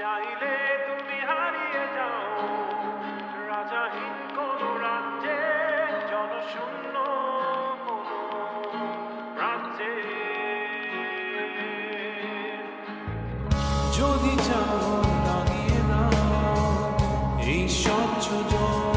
চাইলে তুমি হারিয়ে যাও। রাজাহীন কোন রাজ্যে, জনশূন্য কোন রাজ্যে। যদি চাও লাগিয়ে নাও, এই স্বচ্ছ জল।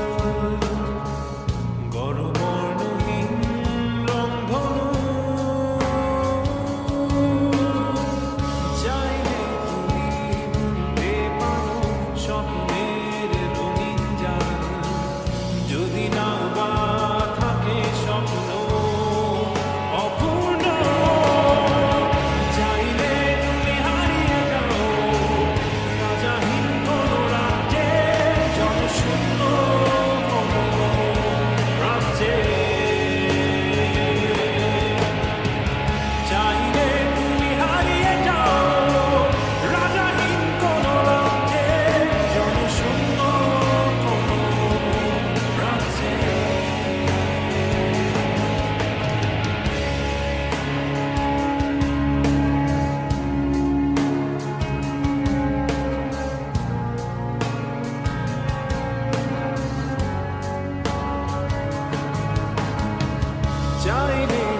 下一点。